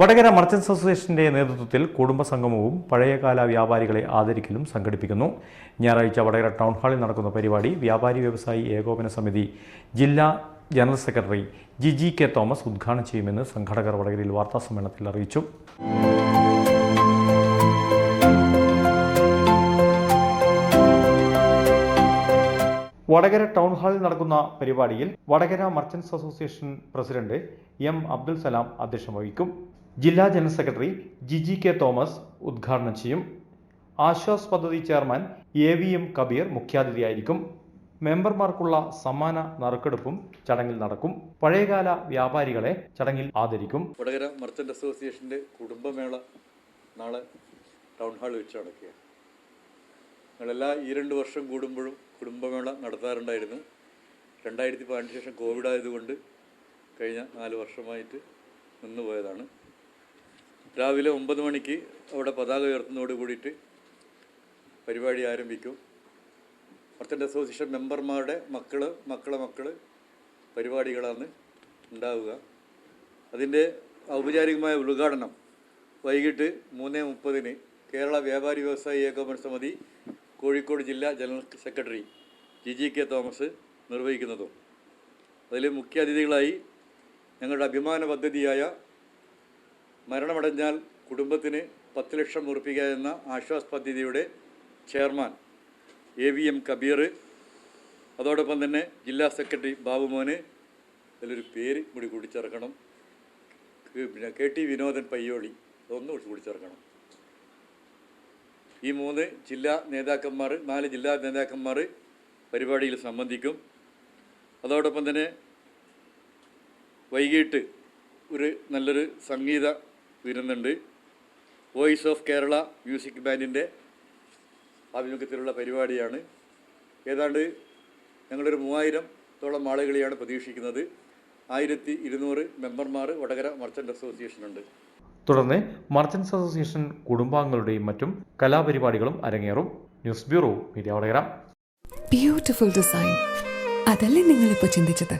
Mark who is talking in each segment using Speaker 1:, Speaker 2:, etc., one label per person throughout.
Speaker 1: Vadakara merchants അസോസിയേഷന്റെ നേതൃത്വത്തിൽ കുടുംബസംഗമവും പഴയകാല വ്യാപാരികളെ ആദരിക്കലും സംഘടിപ്പിക്കുന്നു. ഞായറാഴ്ച വടകര ടൗൺ ഹാളിൽ നടക്കുന്ന പരിപാടി വ്യാപാരി വ്യവസായി ഏകോപന സമിതി ജില്ലാ general secretary Giji K Thomas ഉദ്ഘാടനം ചെയ്യുമെന്ന് സംഘടകർ വടകരയിൽ വാർത്താസമ്മേളനത്തിൽ അറിയിച്ചു. വടകര ടൗൺ ഹാളിൽ നടക്കുന്ന പരിപാടിയിൽ Vadakara merchants association president M Abdul Salam അധ്യക്ഷം വഹിക്കും. ജില്ലാ general secretary Giji K Thomas ഉദ്ഘാടനം ചെയ്യും. ആശ്വാസ് പദ്ധതി chairman A V M Kabeer മുഖ്യാതിഥിയായിരിക്കും. മെമ്പർമാർക്കുള്ള സമ്മാന നറുക്കെടുപ്പും ചടങ്ങിൽ നടക്കും. പഴയകാല വ്യാപാരികളെ ചടങ്ങിൽ ആദരിക്കും.
Speaker 2: വടകര മർച്ചന്റ് അസോസിയേഷന്റെ കുടുംബമേള നാളെ ടൗൺ ഹാളിൽ വെച്ച് നടക്കുക ഞങ്ങളെല്ലാ ഈ രണ്ട് വർഷം കൂടുമ്പോഴും കുടുംബമേള നടത്താറുണ്ടായിരുന്നു. രണ്ടായിരത്തി പതിനെട്ട് ശേഷം കോവിഡ് ആയതുകൊണ്ട് കഴിഞ്ഞ നാല് വർഷമായിട്ട് നിന്നുപോയതാണ്. രാവിലെ ഒമ്പത് മണിക്ക് അവിടെ പതാക ഉയർത്തുന്നതോട് കൂടിയിട്ട് പരിപാടി ആരംഭിക്കും. മർച്ചന്റ് അസോസിയേഷൻ മെമ്പർമാരുടെ മക്കൾ മക്കളെ മക്കൾ പരിപാടികളാണ് ഉണ്ടാവുക. അതിന്റെ ഔപചാരികമായ ഉദ്ഘാടനം വൈകിട്ട് മൂന്ന് മുപ്പതിന് കേരള വ്യാപാരി വ്യവസായി ഏകോപന സമിതി കോഴിക്കോട് ജില്ലാ general secretary Giji K Thomas നിർവഹിക്കുന്നതും. അതിൽ മുഖ്യാതിഥികളായി ഞങ്ങളുടെ അഭിമാന പദ്ധതിയായ മരണമടഞ്ഞാൽ കുടുംബത്തിന് പത്ത് ലക്ഷം ഉറപ്പിക്കുക എന്ന ആശ്വാസ് പദ്ധതിയുടെ chairman A V M Kabeer അതോടൊപ്പം തന്നെ ജില്ലാ സെക്രട്ടറി ബാബുമോന് അതിലൊരു പേര് കൂടി കൂടിച്ചേർക്കണം പിന്നെ കെ ടി വിനോദൻ പയ്യോളി അതൊന്നും കൂടി കൂട്ടിച്ചേർക്കണം. ഈ മൂന്ന് ജില്ലാ നേതാക്കന്മാർ നാല് ജില്ലാ നേതാക്കന്മാർ പരിപാടിയിൽ സംബന്ധിക്കും. അതോടൊപ്പം തന്നെ വൈകിട്ട് ഒരു നല്ലൊരു സംഗീത വിരുന്നുണ്ട്. വോയിസ് ഓഫ് കേരള മ്യൂസിക് ബാൻഡിന്റെ ആഭിമുഖ്യത്തിലുള്ള പരിപാടിയാണ്. ഏതാണ്ട് ഞങ്ങളൊരു മൂവായിരത്തോളം ആളുകളെയാണ് പ്രതീക്ഷിക്കുന്നത്. ആയിരത്തി ഇരുന്നൂറ് മെമ്പർമാർ വടകര മർച്ചന്റ് അസോസിയേഷനുണ്ട്
Speaker 1: തുടർന്ന് മർച്ചൻസ് അസോസിയേഷൻ കുടുംബാംഗങ്ങളുടെയും മറ്റും കലാപരിപാടികളും അരങ്ങേറും. News bureau media Vadakara.
Speaker 3: Beautiful design അതല്ലേ നിങ്ങൾ ഇപ്പൊ ചിന്തിച്ചത്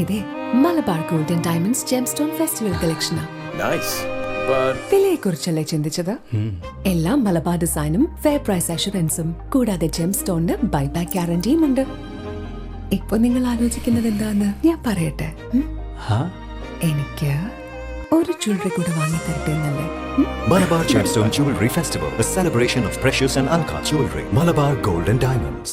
Speaker 3: ഇതേ Malabar golden diamonds gemstone festival കളക്ഷനാണ്
Speaker 4: Nice. But
Speaker 3: വിലയെ കുറിച്ചല്ലേ ചിന്തിച്ചത് എല്ലാം മലബാർ ഡിസൈനും ഫെയർ പ്രൈസ് അഷുറൻസും കൂടാതെ ജെം സ്റ്റോണിന് ബൈബാക്ക് ഗ്യാരണ്ടിയും ഉണ്ട്. ഇപ്പൊ നിങ്ങൾ ആലോചിക്കുന്നത് എന്താന്ന് ഞാൻ പറയട്ടെ? എനിക്ക് ഒരു ജ്വല്ലറി കൂടെ വാങ്ങി തരട്ടെ എന്നല്ലേ? Malabar
Speaker 5: Malabar Gemstone Jewelry Festival, a celebration of precious and uncut jewelry. Malabar Gold and Diamonds.